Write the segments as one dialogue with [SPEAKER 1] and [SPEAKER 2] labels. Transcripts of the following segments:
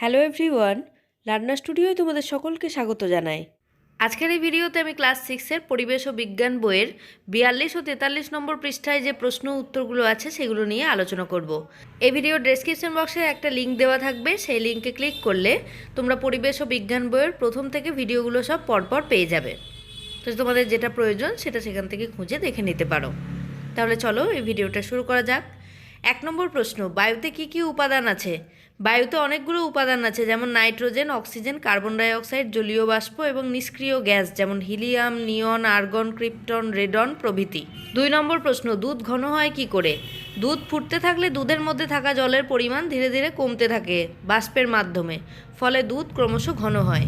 [SPEAKER 1] Hello everyone, learner স্টুডিওয় তোমাদের সকলকে স্বাগত জানাই। আজকের এই ভিডিওতে আমি ক্লাস সিক্সের পরিবেশ ও বিজ্ঞান বইয়ের বিয়াল্লিশ ও তেতাল্লিশ নম্বর পৃষ্ঠায় যে প্রশ্ন উত্তরগুলো আছে সেগুলো নিয়ে আলোচনা করব। এই ভিডিও ডেসক্রিপশন বক্সে একটা লিঙ্ক দেওয়া থাকবে, সেই লিঙ্কে ক্লিক করলে তোমরা পরিবেশ ও বিজ্ঞান বইয়ের প্রথম থেকে ভিডিওগুলো সব পরপর পেয়ে যাবে। তো তোমাদের যেটা প্রয়োজন সেটা সেখান থেকে খুঁজে দেখে নিতে পারো। তাহলে চলো এই ভিডিওটা শুরু করা যাক। এক নম্বর প্রশ্ন, বায়ুতে কি কি উপাদান আছে? বায়ুতে অনেকগুলো উপাদান আছে, যেমন nitrogen, oxygen, carbon dioxide জলীয় বাষ্প এবং নিষ্ক্রিয় গ্যাস, যেমন helium, neon, argon, krypton, radon প্রভৃতি। দুই নম্বর প্রশ্ন, দুধ ঘন হয় কি করে? দুধ ফুটতে থাকলে দুধের মধ্যে থাকা জলের পরিমাণ ধীরে ধীরে কমতে থাকে বাষ্পের মাধ্যমে, ফলে দুধ ক্রমশ ঘন হয়।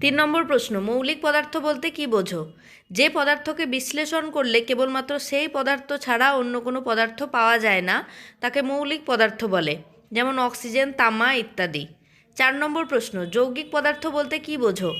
[SPEAKER 1] তিন নম্বর প্রশ্ন, মৌলিক পদার্থ বলতে কি বোঝো? যে পদার্থকে বিশ্লেষণ করলে কেবলমাত্র সেই পদার্থ ছাড়া অন্য কোনো পদার্থ পাওয়া যায় না, তাকে মৌলিক পদার্থ বলে, যেমন অক্সিজেন, তামা ইত্যাদি। চার নম্বর প্রশ্ন, যৌগিক পদার্থ বলতে কি বোঝো?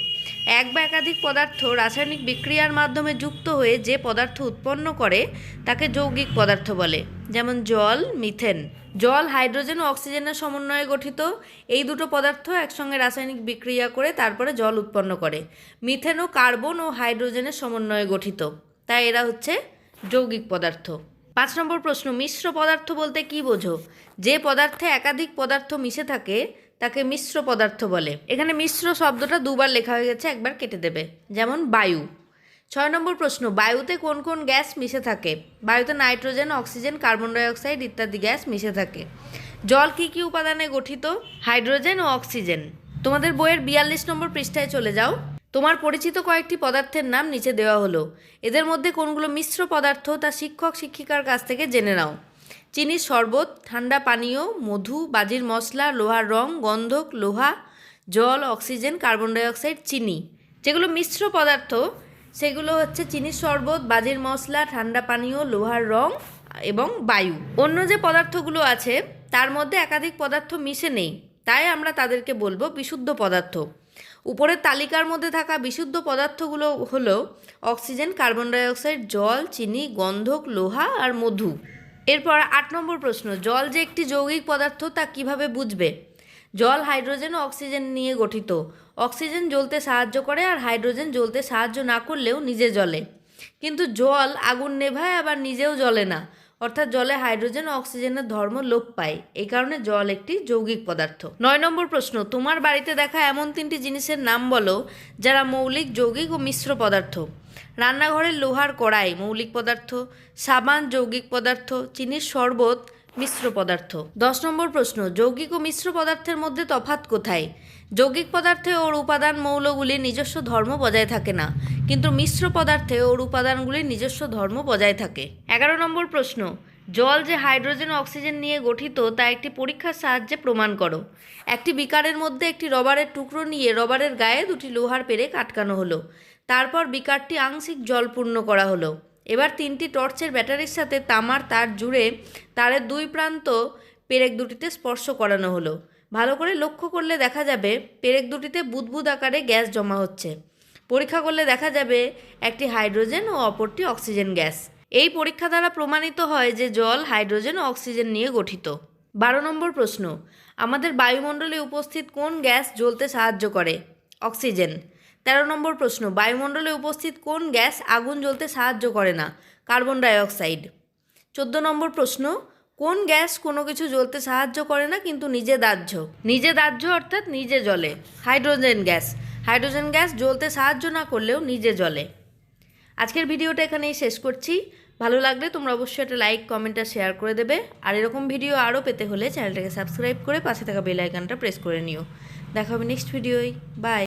[SPEAKER 1] এক বা একাধিক পদার্থ রাসায়নিক বিক্রিয়ার মাধ্যমে যুক্ত হয়ে যে পদার্থ উৎপন্ন করে, তাকে যৌগিক পদার্থ বলে। যেমন জল, মিথেন। জল, হাইড্রোজেন ও অক্সিজেনের সমন্বয়ে গঠিত। এই দুটো পদার্থ একসঙ্গে রাসায়নিক বিক্রিয়া করে তারপরে জল উৎপন্ন করে। মিথেন ও কার্বন ও হাইড্রোজেনের সমন্বয়ে গঠিত। তাই এরা হচ্ছে যৌগিক পদার্থ। পাঁচ নম্বর প্রশ্ন, মিশ্র পদার্থ বলতে কি বোঝো? যে পদার্থে একাধিক পদার্থ মিশে থাকে তাকে মিশ্র পদার্থ বলে। এখানে মিশ্র শব্দটা দুবার লেখা হয়ে গেছে, একবার কেটে দেবে। যেমন বায়ু। ছয় নম্বর প্রশ্ন, বায়ুতে কোন কোন গ্যাস মিশে থাকে? বায়ুতে নাইট্রোজেন, অক্সিজেন, কার্বন ডাইঅক্সাইড ইত্যাদি গ্যাস মিশে থাকে। জল কী কী উপাদানে গঠিত? হাইড্রোজেন ও অক্সিজেন। তোমাদের বইয়ের বিয়াল্লিশ নম্বর পৃষ্ঠায় চলে যাও। তোমার পরিচিত কয়েকটি পদার্থের নাম নিচে দেওয়া হলো। এদের মধ্যে কোনগুলো মিশ্র পদার্থ তা শিক্ষক শিক্ষিকার কাছ থেকে জেনে নাও। চিনির শরবত, ঠান্ডা পানীয়, মধু, বাজির মশলা, লোহার রং, গন্ধক, লোহা, জল, অক্সিজেন, কার্বন ডাইঅক্সাইড, চিনি। যেগুলো মিশ্র পদার্থ, সেগুলো হচ্ছে চিনির শরবত, বাজির মশলা, ঠান্ডা পানীয়, লোহার রং এবং বায়ু। অন্য যে পদার্থগুলো আছে, তার মধ্যে একাধিক পদার্থ মিশে নেই, তাই আমরা তাদেরকে বলব বিশুদ্ধ পদার্থ। উপরের তালিকার মধ্যে থাকা বিশুদ্ধ পদার্থগুলো হলো অক্সিজেন, কার্বন ডাইঅক্সাইড, জল, চিনি, গন্ধক, লোহা আর মধু। এরপর আট নম্বর প্রশ্ন, জল যে একটি যৌগিক পদার্থ তা কীভাবে বুঝবে? জল হাইড্রোজেন ও অক্সিজেন নিয়ে গঠিত। অক্সিজেন জ্বলতে সাহায্য করে আর হাইড্রোজেন জ্বলতে সাহায্য না করলেও নিজে জ্বলে। কিন্তু জল আগুন নেভায় আবার নিজেও জ্বলে না। অর্থাৎ জলে হাইড্রোজেন ও অক্সিজেনের ধর্ম লোপ পায়। এই কারণে জল একটি যৌগিক পদার্থ। নয় নম্বর প্রশ্ন, তোমার বাড়িতে দেখা এমন তিনটি জিনিসের নাম বলো যারা মৌলিক, যৌগিক ও মিশ্র পদার্থ। রান্নাঘরের লোহার কড়াই, মৌলিক পদার্থ, সাবান, যৌগিক পদার্থ, চিনির শরবত, মিশ্র পদার্থ। দশ নম্বর প্রশ্ন, যৌগিক ও মিশ্র পদার্থের মধ্যে তফাত কোথায়? যৌগিক পদার্থে ওর উপাদান মৌলগুলির নিজস্ব ধর্ম বজায় থাকে না, কিন্তু মিশ্র পদার্থে ওর উপাদানগুলির নিজস্ব ধর্ম বজায় থাকে। এগারো নম্বর প্রশ্ন, জল যে হাইড্রোজেন অক্সিজেন নিয়ে গঠিত তা একটি পরীক্ষার সাহায্যে প্রমাণ করো। একটি বিকারের মধ্যে একটি রবারের টুকরো নিয়ে রবারের গায়ে দুটি লোহার পেরেক আটকানো হলো। তারপর বিকারটি আংশিক জলপূর্ণ করা হলো। এবার তিনটি টর্চের ব্যাটারির সাথে তামার তার জুড়ে তারের দুই প্রান্ত পেরেক দুটিতে স্পর্শ করানো হলো। ভালো করে লক্ষ্য করলে দেখা যাবে, পেরেক দুটিতে বুদবুদ আকারে গ্যাস জমা হচ্ছে। পরীক্ষা করলে দেখা যাবে, একটি হাইড্রোজেন ও অপরটি অক্সিজেন গ্যাস। এই পরীক্ষা দ্বারা প্রমাণিত হয় যে জল, হাইড্রোজেন ও অক্সিজেন নিয়ে গঠিত। বারো নম্বর প্রশ্ন, আমাদের বায়ুমণ্ডলে উপস্থিত কোন গ্যাস জ্বলতে সাহায্য করে? অক্সিজেন। তেরো নম্বর প্রশ্ন, বায়ুমণ্ডলে উপস্থিত কোন গ্যাস আগুন জ্বলতে সাহায্য করে না? Carbon dioxide. চোদ্দ নম্বর প্রশ্ন, কোন গ্যাস কোনো কিছু জ্বলতে সাহায্য করে না, কিন্তু নিজে দাহ্য? নিজে দাহ্য অর্থাৎ নিজে জ্বলে। Hydrogen gas. হাইড্রোজেন গ্যাস জ্বলতে সাহায্য না করলেও নিজে জ্বলে। আজকের ভিডিওটা এখানেই শেষ করছি। ভালো লাগলে তোমরা অবশ্যই একটা লাইক, কমেন্ট আর শেয়ার করে দেবে। আর এরকম ভিডিও আরও পেতে হলে চ্যানেলটাকে সাবস্ক্রাইব করে পাশে থাকা বেল আইকনটা প্রেস করে নিও। দেখা হবে নেক্সট ভিডিওয়। বাই।